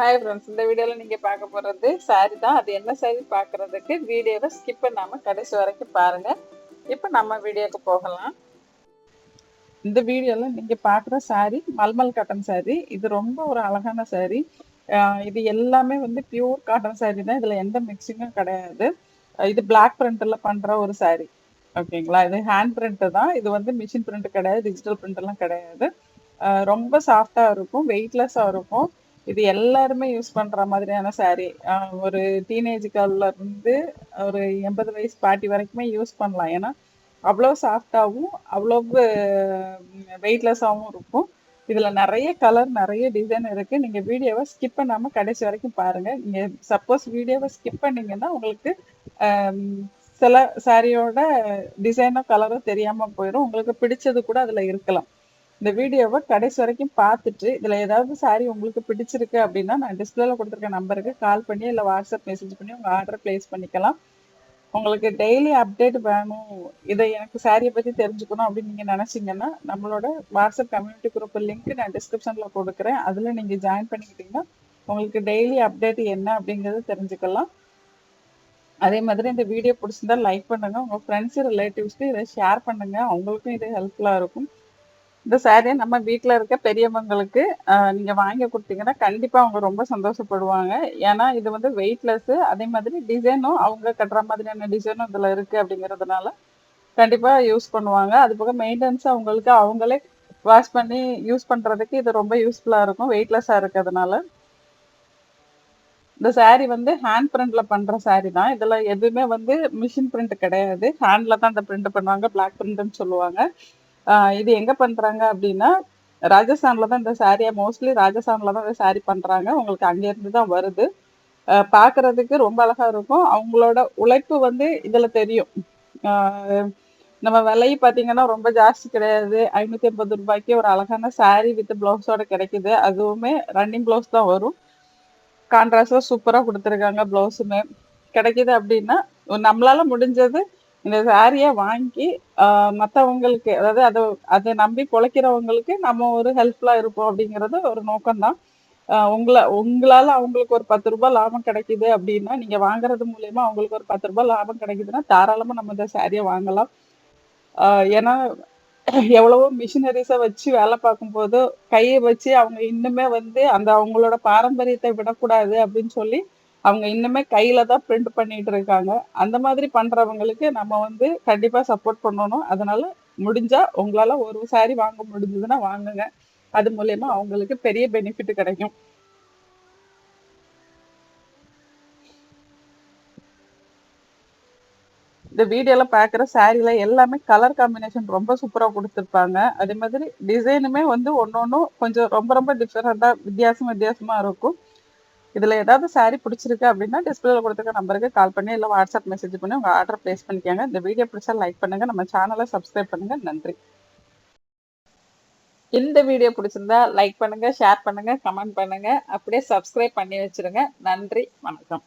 Hi friends இந்த வீடியோவில் நீங்கள் பார்க்க போகிறது சாரி தான். அது என்ன சாரி பார்க்குறதுக்கு வீடியோவை ஸ்கிப் பண்ணாமல் கடைசி வரைக்கும் பாருங்கள் இப்போ நம்ம வீடியோக்கு போகலாம். இந்த வீடியோவில் நீங்கள் பார்க்குற சாரி மல்மல் காட்டன் சாரி இது ரொம்ப ஒரு அழகான சாரி இது எல்லாமே வந்து பியூர் காட்டன் சாரி தான். இதில் எந்த மிக்சிங்கும் கிடையாது. இது பிளாக் பிரிண்டில் பண்ணுற ஒரு சாரி ஓகேங்களா? இது ஹேண்ட் பிரிண்ட்டு தான். இது வந்து மிஷின் பிரிண்ட் கிடையாது டிஜிட்டல் பிரிண்டெல்லாம் கிடையாது. ரொம்ப சாஃப்டாக இருக்கும் வெயிட்லெஸ்ஸாக இருக்கும். இது எல்லாருமே யூஸ் பண்ணுற மாதிரியான saree. ஒரு டீனேஜ் இருந்து ஒரு எண்பது வயசு பாட்டி வரைக்குமே யூஸ் பண்ணலாம். ஏன்னா அவ்வளோ சாஃப்டாகவும் அவ்வளோ வெயிட்லெஸ்ஸாகவும் இருக்கும். இதில் நிறைய கலர் நிறைய டிசைன் இருக்குது நீங்கள் வீடியோவை ஸ்கிப் பண்ணாமல் கடைசி வரைக்கும் பாருங்கள் நீங்கள் சப்போஸ் வீடியோவை ஸ்கிப் பண்ணிங்கன்னா உங்களுக்கு சில சாரியோட டிசைனோ கலரோ தெரியாமல் போயிடும். உங்களுக்கு பிடிச்சது கூட அதில் இருக்கலாம். இந்த வீடியோவை கடைசி வரைக்கும் பார்த்துட்டு இதில் ஏதாவது சாரி உங்களுக்கு பிடிச்சிருக்கு அப்படின்னா நான் டிஸ்பிளேல கொடுத்துருக்க நம்பருக்கு கால் பண்ணி இல்லை வாட்ஸ்அப் மெசேஜ் பண்ணி உங்கள் ஆர்டரை ப்ளேஸ் பண்ணிக்கலாம். உங்களுக்கு டெய்லி அப்டேட் வேணும். இதை எனக்கு சாரியை பற்றி தெரிஞ்சுக்கணும் அப்படின்னு நீங்கள் நினச்சிங்கன்னா நம்மளோட வாட்ஸ்அப் கம்யூனிட்டி குரூப் லிங்க் நான் டிஸ்கிரிப்ஷனில் கொடுக்குறேன். அதில் நீங்கள் ஜாயின் பண்ணிக்கிட்டீங்கன்னா உங்களுக்கு டெய்லி அப்டேட் என்ன அப்படிங்கிறது தெரிஞ்சுக்கலாம். அதே மாதிரி இந்த வீடியோ பிடிச்சிருந்தா லைக் பண்ணுங்கள் உங்கள் ஃப்ரெண்ட்ஸ் ரிலேட்டிவ்ஸ்க்கு இதை ஷேர் பண்ணுங்கள் அவங்களுக்கும் இது ஹெல்ப்ஃபுல்லாக இருக்கும். இந்த சாரியை நம்ம வீட்டில் இருக்க பெரியவங்களுக்கு நீங்கள் வாங்கி கொடுத்தீங்கன்னா கண்டிப்பாக அவங்க ரொம்ப சந்தோஷப்படுவாங்க. ஏன்னா இது வந்து வெயிட்லெஸ்ஸு அதே மாதிரி டிசைனும் அவங்க கட்டுற மாதிரியான டிசைனும் இதில் இருக்கு அப்படிங்கிறதுனால கண்டிப்பாக யூஸ் பண்ணுவாங்க. அது போக மெயின்டெனன்ஸ் அவங்களுக்கு அவங்களே வாஷ் பண்ணி யூஸ் பண்ணுறதுக்கு இது ரொம்ப யூஸ்ஃபுல்லாக இருக்கும் வெயிட்லெஸ்ஸாக இருக்கிறதுனால. இந்த saree வந்து ஹேண்ட் பிரிண்ட்ல பண்ற saree தான். இதுல எதுவுமே வந்து மிஷின் பிரிண்ட் கிடையாது. ஹேண்ட்ல தான் இந்த பிரிண்ட் பண்ணுவாங்க பிளாக் பிரிண்ட்னு சொல்லுவாங்க. இது எங்க பண்றாங்க அப்படின்னா ராஜஸ்தான்ல தான் இந்த சாரியை மோஸ்ட்லி ராஜஸ்தான்ல தான் இந்த சாரி பண்றாங்க. உங்களுக்கு அங்கேருந்து தான் வருது. பார்க்கறதுக்கு ரொம்ப அழகா இருக்கும். அவங்களோட உழைப்பு வந்து இதுல தெரியும். நம்ம விலை பார்த்தீங்கன்னா ரொம்ப ஜாஸ்தி கிடையாது. ஐநூற்றி ஐம்பது ரூபாய்க்கு ஒரு அழகான saree வித் பிளவுஸோட கிடைக்குது. அதுவுமே ரன்னிங் பிளவுஸ் தான் வரும். கான்ட்ராஸ்டாக சூப்பராக கொடுத்துருக்காங்க ப்ளவுஸுமே கிடைக்குது அப்படின்னா நம்மளால முடிஞ்சது இந்த சாரியை வாங்கி மற்றவங்களுக்கு அதாவது அதை அதை நம்பி பிழைக்கிறவங்களுக்கு நம்ம ஒரு ஹெல்ப்ஃபுல்லாக இருப்போம் அப்படிங்கிறது ஒரு நோக்கம்தான். உங்களை உங்களால் அவங்களுக்கு ஒரு பத்து ரூபாய் லாபம் கிடைக்குது அப்படின்னா நீங்கள் வாங்குறது மூலயமா அவங்களுக்கு ஒரு பத்து ரூபாய் லாபம் கிடைக்குதுன்னா தாராளமாக நம்ம இந்த சாரியை வாங்கலாம். ஏன்னா எவ்வளவோ மிஷினரிஸை வச்சு வேலை பார்க்கும்போது கையை வச்சு அவங்க இன்னுமே வந்து அந்த அவங்களோட பாரம்பரியத்தை விடக்கூடாது அப்படின்னு சொல்லி அவங்க இன்னுமே கையில தான் பிரிண்ட் பண்ணிட்டு இருக்காங்க. அந்த மாதிரி பண்றவங்களுக்கு நம்ம வந்து கண்டிப்பா சப்போர்ட் பண்ணணும். அதனால முடிஞ்சா உங்களால ஒரு சாரி வாங்க முடிஞ்சதுன்னா வாங்குங்க. அது மூலயமா அவங்களுக்கு பெரிய பெனிஃபிட் கிடைக்கும். இந்த வீடியோல பாக்குற சாரில எல்லாமே கலர் காம்பினேஷன் ரொம்ப சூப்பரா கொடுத்துருப்பாங்க. அதே மாதிரி டிசைனுமே வந்து ஒன்னொன்னும் கொஞ்சம் ரொம்ப ரொம்ப டிஃப்ரெண்ட்டாக வித்தியாசம் வித்தியாசமா இருக்கும். இதில் ஏதாவது சாரீ பிடிச்சிருக்கு அப்படின்னா டிஸ்பிளேல கொடுத்துருக்க நம்பருக்கு கால் பண்ணி இல்லை வாட்ஸ்அப் மெசேஜ் பண்ணி உங்கள் ஆர்டர் பிளேஸ் பண்ணிக்கோங்க. இந்த வீடியோ பிடிச்சா லைக் பண்ணுங்க. நம்ம சேனலை சப்ஸ்கிரைப் பண்ணுங்க. நன்றி. இந்த வீடியோ பிடிச்சிருந்தா லைக் பண்ணுங்க ஷேர் பண்ணுங்க கமெண்ட் பண்ணுங்க. அப்படியே சப்ஸ்கிரைப் பண்ணி வச்சிருங்க. நன்றி. வணக்கம்.